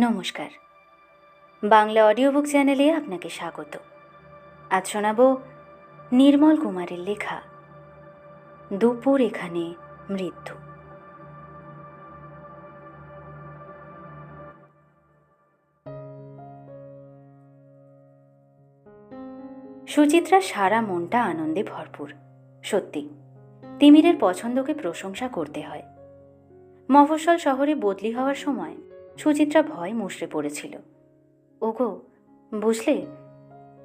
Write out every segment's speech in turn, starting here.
নমস্কার। Bangla audio book চ্যানেলে আপনাকে স্বাগত। আজ শোনাব নির্মল কুমারের লেখা, দুপুর এখানে মৃত্যু। সুচিত্রার সারা মনটা আনন্দে ভরপুর, সত্যি। তিমিরের পছন্দকে প্রশংসা করতে হয়। মফস্বল শহরে বদলি হওয়ার সময় সুচিত্রা ভয় মুষড়ে পড়েছিল। ওগো, বুঝলে,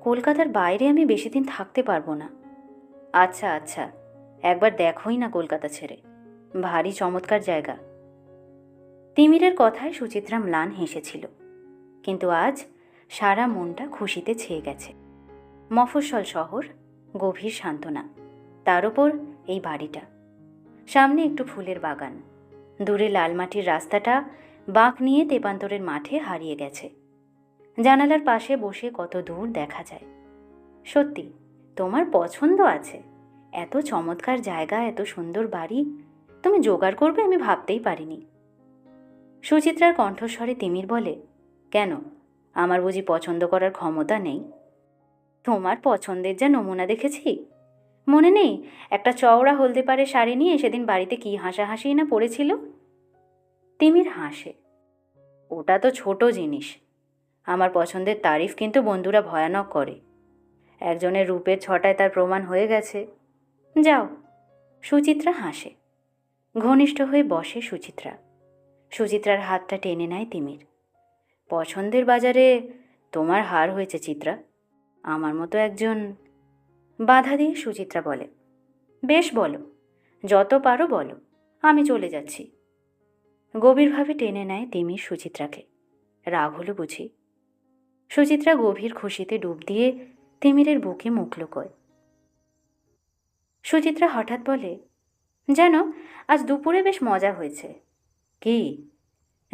কলকাতার বাইরে আমি বেশি দিন থাকতে পারব না। আচ্ছা আচ্ছা একবার দেখোই না কলকাতা ছেড়ে। ভারী চমৎকার জায়গা। তিমিরের কথায় সুচিত্রা ম্লান হেসেছিল। কিন্তু আজ সারা মনটা খুশিতে ছেয়ে গেছে। মফস্বল শহর গভীর সান্ত্বনা। তার ওপর এই বাড়িটা। সামনে একটু ফুলের বাগান। দূরে লাল মাটির রাস্তাটা বাঁক নিয়ে তেপান্তরের মাঠে হারিয়ে গেছে। জানালার পাশে বসে কত দূর দেখা যায়। সত্যি, তোমার পছন্দ আছে। এত চমৎকার জায়গা, এত সুন্দর বাড়ি, তুমি জোগাড় করবে আমি ভাবতেই পারিনি। সুচিত্রার কণ্ঠস্বরে তিমির বলে, কেন? আমার বুঝি পছন্দ করার ক্ষমতা নেই। তোমার পছন্দের যা নমুনা দেখেছি? মনে নেই, একটা চওড়া হলদে পারে শাড়ি নিয়ে সেদিন বাড়িতে কি হাসাহাসি না পড়েছিল? তিমির হাসে। ওটা তো ছোট জিনিস। আমার পছন্দের তারিফ কিন্তু বন্ধুরা ভয়ানক করে। একজনের রূপের ছটায় তার প্রমাণ হয়ে গেছে। যাও, সুচিত্রা হাসে। ঘনিষ্ঠ হয়ে বসে সুচিত্রা। সুচিত্রার হাতটা টেনে নেয় তিমির। পছন্দের বাজারে তোমার হার হয়েছে চিত্রা। আমার মতো একজন বাধা দিয়ে সুচিত্রা বলে, বেশ বলো, যত পারো বলো, আমি চলে যাচ্ছি। গভীরভাবে টেনে নেয় তিমির সুচিত্রাকে। রাগ হলো বুঝি। সুচিত্রা গভীর খুশিতে ডুব দিয়ে তিমিরের বুকে মুখ লুকোয়। সুচিত্রা হঠাৎ বলে, জানো, আজ দুপুরে বেশ মজা হয়েছে। কি?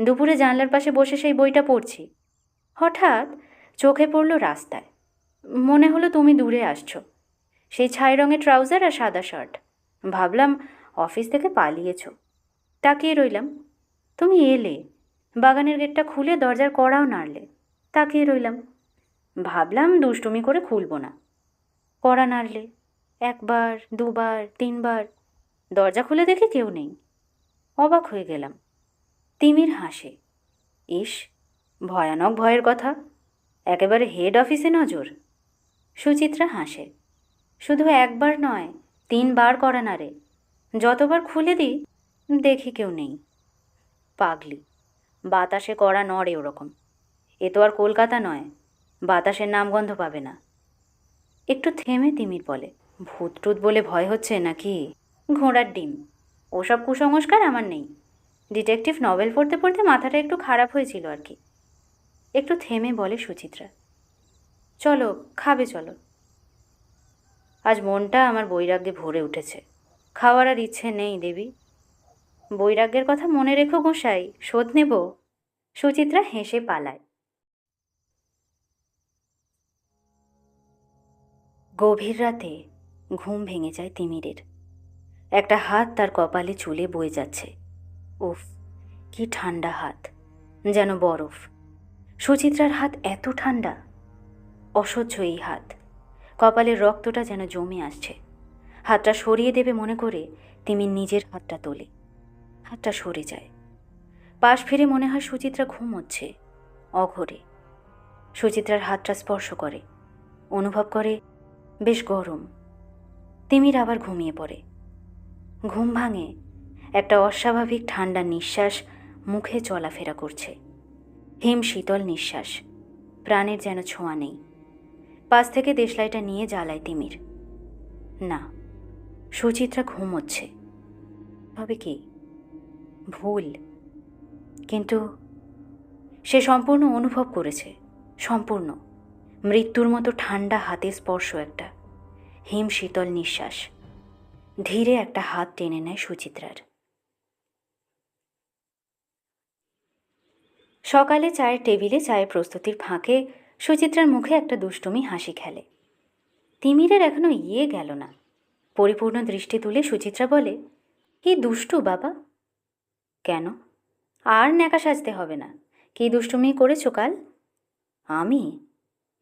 দুপুরে জানলার পাশে বসে সেই বইটা পড়ছি। হঠাৎ? চোখে পড়ল রাস্তায়। মনে হলো তুমি দূরে আসছো। সেই ছাই রঙের ট্রাউজার আর সাদা শার্ট। ভাবলাম, অফিস থেকে পালিয়েছ। তাকিয়ে রইলাম। তুমি এলে, বাগানের গেটটা খুলে দরজার কড়াও নাড়লে, তাকিয়ে রইলাম। ভাবলাম দুষ্টুমি করে খুলব না। কড়া নাড়লে, একবার, দুবার, তিনবার, দরজা খুলে দেখে কেউ নেই। অবাক হয়ে গেলাম। তিমির হাসে। ইস, ভয়ানক ভয়ের কথা। একেবারে হেড অফিসে নজর। সুচিত্রা হাসে। শুধু একবার নয়, তিনবার করা না রে যতবার খুলে দিই, দেখি কেউ নেই। পাগলি। বাতাসে করা নড়ে ওরকম। এ তো আর কলকাতা নয়, বাতাসের নামগন্ধ পাবে না। একটু থেমে তিমির বলে ভূত টুত বলে ভয় হচ্ছে নাকি? ঘোড়ার ডিম, ওসব কুসংস্কার আমার নেই। ডিটেকটিভ নভেল পড়তে পড়তে মাথাটা একটু খারাপ হয়েছিল আর কি। একটু থেমে বলে সুচিত্রা, চলো, খাবে চলো। আজ মনটা আমার বৈরাগ্যে ভরে উঠেছে। খাওয়ার আর ইচ্ছে নেই দেবী। বৈরাগ্যের কথা মনে রেখো গোসাই শোধ নেব। সুচিত্রা হেসে পালায়। গভীর রাতে ঘুম ভেঙে যায় তিমিরের। একটা হাত তার কপালে চুলে বয়ে যাচ্ছে। উফ, কি ঠান্ডা হাত, যেন বরফ। সুচিত্রার হাত এত ঠান্ডা, অসহ্য এই হাত। কপালের রক্তটা যেন জমে আসছে। হাতটা সরিয়ে দেবে মনে করে তিমির নিজের হাতটা তোলে। হাতটা সরে যায়। পাশ ফিরে মনে হয় সুচিত্রা ঘুমোচ্ছে, অঘরে। সুচিত্রার হাতটা স্পর্শ করে, অনুভব করে, বেশ গরম। তিমির আবার ঘুমিয়ে পড়ে। ঘুম ভাঙে, একটা অস্বাভাবিক ঠান্ডা নিঃশ্বাস মুখে চলাফেরা করছে। হিম শীতল নিঃশ্বাস, প্রাণের যেন ছোঁয়া নেই। পাশ থেকে দেশলাইটা নিয়ে জ্বালায় তিমির। না, সুচিত্রা ঘুমোচ্ছে। তবে কি? ভুল। কিন্তু সে সম্পূর্ণ অনুভব করেছে, সম্পূর্ণ। মৃত্যুর মতো ঠান্ডা হাতে স্পর্শ একটা, হিম শীতল নিঃশ্বাস। ধীরে একটা হাত টেনে নেয় সুচিত্রার। সকালে চায়ের টেবিলে চায়ের প্রস্তুতির ফাঁকে সুচিত্রার মুখে একটা দুষ্টুমি হাসি খেলে। তিমিরের এখনও ইয়ে গেল না। পরিপূর্ণ দৃষ্টি তুলে সুচিত্রা বলে, কি দুষ্টু বাবা কেন? আর ন্যাকা সাজতে হবে না। কী দুষ্টুমি করেছ কাল? আমি?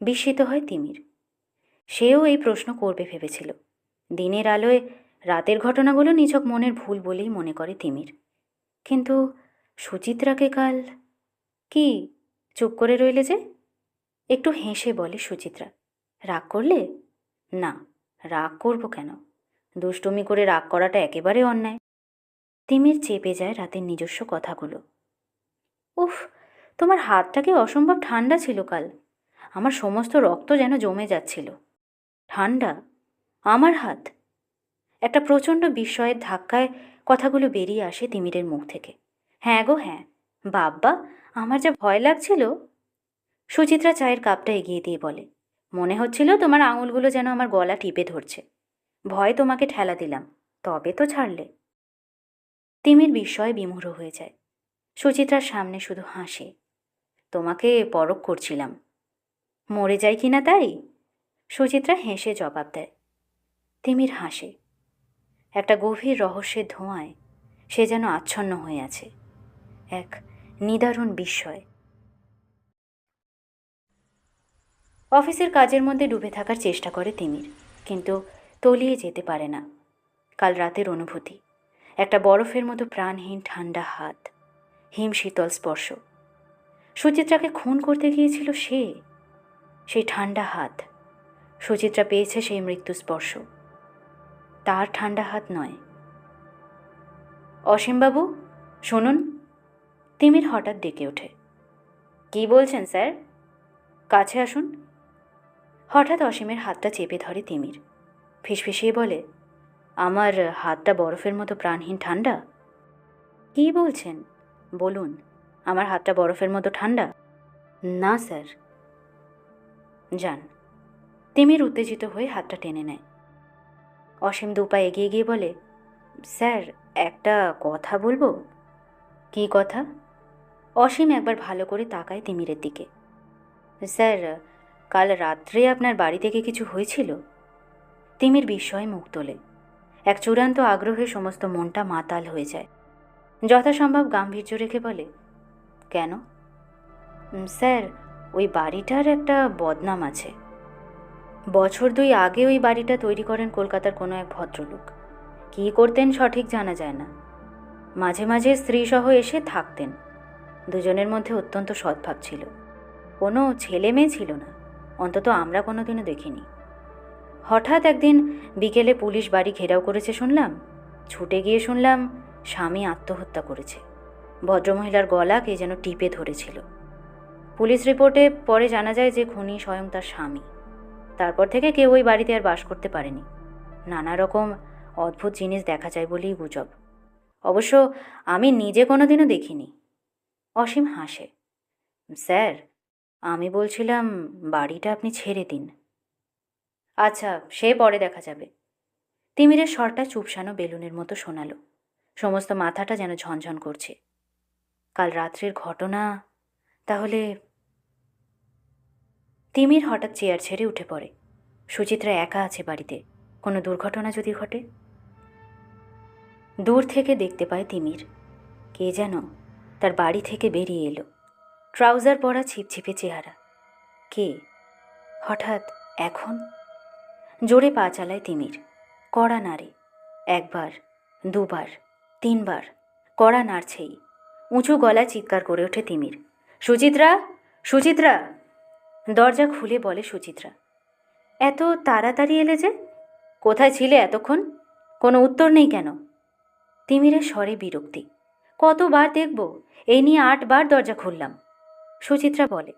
বিস্মিত হয় তিমির। সেও এই প্রশ্ন করবে ভেবেছিল। দিনের আলোয় রাতের ঘটনাগুলো নিছক মনের ভুল বলেই মনে করে তিমির। কিন্তু সুচিত্রাকে কাল কি চুপ করে রইলে যে? একটু হেসে বলে সুচিত্রা, রাগ করলে? না, রাগ করব কেন? দুষ্টুমি করে রাগ করাটা একেবারে অন্যায়। তিমির চেপে যায় রাতের নিজস্ব কথাগুলো। উফ, তোমার হাতটা কি অসম্ভব ঠান্ডা ছিল কাল? আমার সমস্ত রক্ত যেন জমে যাচ্ছিল। ঠান্ডা? আমার হাত? একটা প্রচণ্ড বিস্ময়ের ধাক্কায় কথাগুলো বেরিয়ে আসে তিমিরের মুখ থেকে। হ্যাঁ গো হ্যাঁ। বাব্বা, আমার যা ভয় লাগছিল। সুচিত্রা চায়ের কাপটা এগিয়ে দিয়ে বলে, মনে হচ্ছিল তোমার আঙুলগুলো যেন আমার গলা টিপে ধরছে। ভয় তোমাকে ঠেলা দিলাম, তবে তো ছাড়লে। তিমির বিস্ময়ে বিমূঢ় হয়ে যায়। সুচিত্রার সামনে শুধু হাসে। তোমাকে পরক করছিলাম। মরে যায় কিনা তাই? সুচিত্রা হেসে জবাব দেয়। তিমির হাসে। একটা গভীর রহস্যের ধোঁয়ায় সে যেন আচ্ছন্ন হয়ে আছে। এক নিদারুণ বিস্ময়। অফিসের কাজের মধ্যে ডুবে থাকার চেষ্টা করে তিমির, কিন্তু তলিয়ে যেতে পারে না। কাল রাতের অনুভূতি। একটা বরফের মতো প্রাণহীন ঠান্ডা হাত, হিম শীতল স্পর্শ। সুচিত্রাকে খুন করতে গিয়েছিল সে, সেই ঠান্ডা হাত। সুচিত্রা পেয়েছে সেই মৃত্যু স্পর্শ। তার ঠান্ডা হাত নয়। অসীমবাবু, শুনুন। তিমির হঠাৎ ডেকে ওঠে। কি বলছেন, স্যার? কাছে আসুন। হঠাৎ অসীমের হাতটা চেপে ধরে তিমির। ফিসফিসিয়ে বলে আমার হাতটা বরফের মতো প্রাণহীন ঠান্ডা? কি বলছেন? বলুন, আমার হাতটা বরফের মতো ঠান্ডা? না, স্যার। যান। তিমির উত্তেজিত হয়ে হাতটা টেনে নেয়। অসীম দুপা এগিয়ে গিয়ে বলে, স্যার, একটা কথা বলব? কি কথা? অসীম একবার ভালো করে তাকায় তিমিরের দিকে। স্যার, কাল রাত্রে আপনার বাড়ি থেকে কিছু হয়েছিল? তিমির বিস্ময়ে মুখ তোলে। এক চূড়ান্ত আগ্রহে সমস্ত মনটা মাতাল হয়ে যায়। যথাসম্ভব গাম্ভীর্য রেখে বলে, কেন? স্যার, ওই বাড়িটার একটা বদনাম আছে। বছর দুই আগে ওই বাড়িটা তৈরি করেন কলকাতার কোনো এক ভদ্রলোক। কী করতেন সঠিক জানা যায় না। মাঝে মাঝে স্ত্রীসহ এসে থাকতেন। দুজনের মধ্যে অত্যন্ত সদ্ভাব ছিল। কোনো ছেলে মেয়ে ছিল না। অন্তত আমরা কোনোদিনও দেখিনি। হঠাৎ একদিন বিকেলে পুলিশ বাড়ি ঘেরাও করেছে শুনলাম। ছুটে গিয়ে শুনলাম স্বামী আত্মহত্যা করেছে। ভদ্রমহিলার গলা কে যেন টিপে ধরেছিল। পুলিশ রিপোর্টে পরে জানা যায় যে খুনি স্বয়ং তার স্বামী। তারপর থেকে কেউ ওই বাড়িতে আর বাস করতে পারেনি। নানা রকম অদ্ভুত জিনিস দেখা যায় বলেই গুজব। অবশ্য আমি নিজে কোনোদিনও দেখিনি। অসীম হাসে। স্যার, আমি বলছিলাম বাড়িটা আপনি ছেড়ে দিন। আচ্ছা সে পরে দেখা যাবে। তিমিরের স্বরটা চুপসানো বেলুনের মতো শোনালো। সমস্ত মাথাটা যেন ঝনঝন করছে। কাল রাত্রের ঘটনা, তাহলে তিমির হঠাৎ চেয়ার ছেড়ে উঠে পড়ে। সুচিত্রা একা আছে বাড়িতে। কোনো দুর্ঘটনা যদি ঘটে? দূর থেকে দেখতে পায় তিমির। কে যেন তার বাড়ি থেকে বেরিয়ে এলো। ট্রাউজার পরা ছিপছিপে চেহারা। কে? হঠাৎ এখন? জোরে পা চালায় তিমির। কড়া নাড়ে। একবার, দুবার, তিনবার। কড়া নাড়ছেই। উঁচু গলায় চিৎকার করে ওঠে তিমির। সুচিত্রা সুচিত্রা! দরজা খুলে বলে সুচিত্রা। এত তাড়াতাড়ি এলে যে? কোথায় ছিলে এতক্ষণ? কোনো উত্তর নেই কেন? তিমিরের স্বরে বিরক্তি। কতবার দেখব? এই নিয়ে আটবার দরজা খুললাম। সুচিত্রা বলে,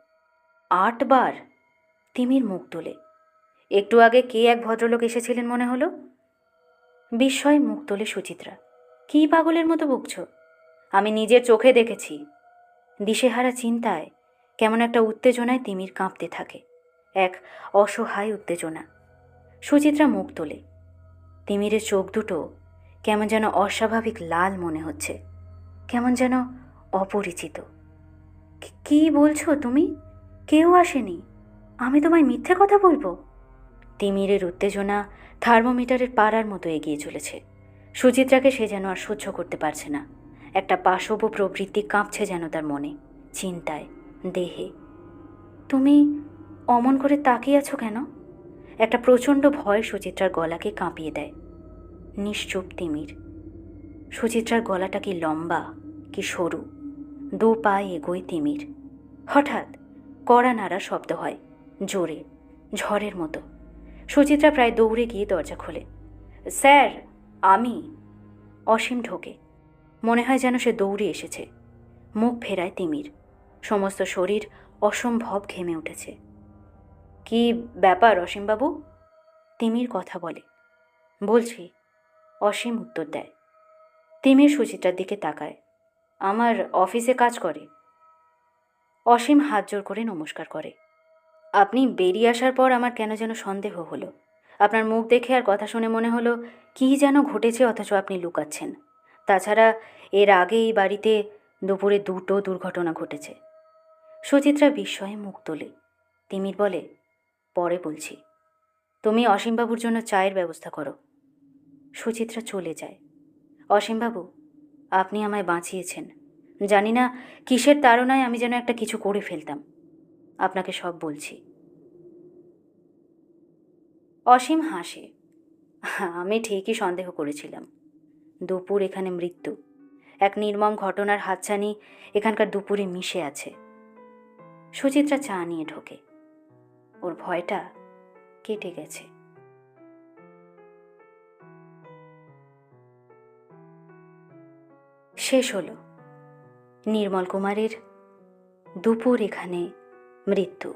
আটবার? তিমির মুখ তোলে। একটু আগে কে এক ভদ্রলোক এসেছিলেন মনে হলো? বিস্ময়ে মুখ তোলে সুচিত্রা। কী পাগলের মতো বকছ? আমি নিজের চোখে দেখেছি। দিশেহারা চিন্তায় কেমন একটা উত্তেজনায় তিমির কাঁপতে থাকে। এক অসহায় উত্তেজনা। সুচিত্রা মুখ তোলে। তিমিরের চোখ দুটো কেমন যেন অস্বাভাবিক লাল মনে হচ্ছে। কেমন যেন অপরিচিত। কি- বলছো তুমি? কেউ আসেনি। আমি তোমায় মিথ্যে কথা বলব? তিমিরের উত্তেজনা থার্মোমিটারের পাড়ার মতো এগিয়ে চলেছে। সুচিত্রাকে সে যেন আর সহ্য করতে পারছে না। একটা পাশব প্রবৃত্তি কাঁপছে যেন তার মনে, চিন্তায়, দেহে। তুমি অমন করে তাকিয়ে আছো কেন? একটা প্রচণ্ড ভয় সুচিত্রার গলাকে কাঁপিয়ে দেয়। নিশ্চুপ তিমির। সুচিত্রার গলাটা কি লম্বা, কি সরু? দু পায়ে এগোয় তিমির। হঠাৎ কড়া নাড়া শব্দ হয়, জোরে, ঝড়ের মতো। সুচিত্রা প্রায় দৌড়ে গিয়ে দরজা খোলে। স্যার, আমি। অসীম ঢোকে। মনে হয় যেন সে দৌড়ে এসেছে। মুখ ফেরায় তিমির। সমস্ত শরীর অসম্ভব ঘেমে উঠেছে। কি ব্যাপার অসীমবাবু? তিমির কথা বলে। বলছি। অসীম উত্তর দেয়। তিমির সুচিত্রার দিকে তাকায়। আমার অফিসে কাজ করে। অসীম হাত জোর করে নমস্কার করে। আপনি বেরিয়ে আসার পর আমার কেন যেন সন্দেহ হলো। আপনার মুখ দেখে আর কথা শুনে মনে হলো, কী যেন ঘটেছে অথচ আপনি লুকাচ্ছেন? তাছাড়া এর আগে এই বাড়িতে দুপুরে দুটো দুর্ঘটনা ঘটেছে। সুচিত্রা বিস্ময়ে মুখ তোলে। তিমির বলে, পরে বলছি। তুমি অসীমবাবুর জন্য চায়ের ব্যবস্থা করো। সুচিত্রা চলে যায়। অসীমবাবু, আপনি আমায় বাঁচিয়েছেন। জানি না কিসের তাড়নায় আমি যেন একটা কিছু করে ফেলতাম। আপনাকে সব বলছি। অসীম হাসে। আমি ঠিকই সন্দেহ করেছিলাম। দুপুর এখানে মৃত্যু। এক নির্মম ঘটনার হাতছানি এখানকার দুপুরে মিশে আছে। সুচিত্রা চা নিয়ে ঢোকে। ওর ভয়টা কেটে গেছে। শেষ হলো। নির্মল কুমারের দুপুর এখানে মৃত্যু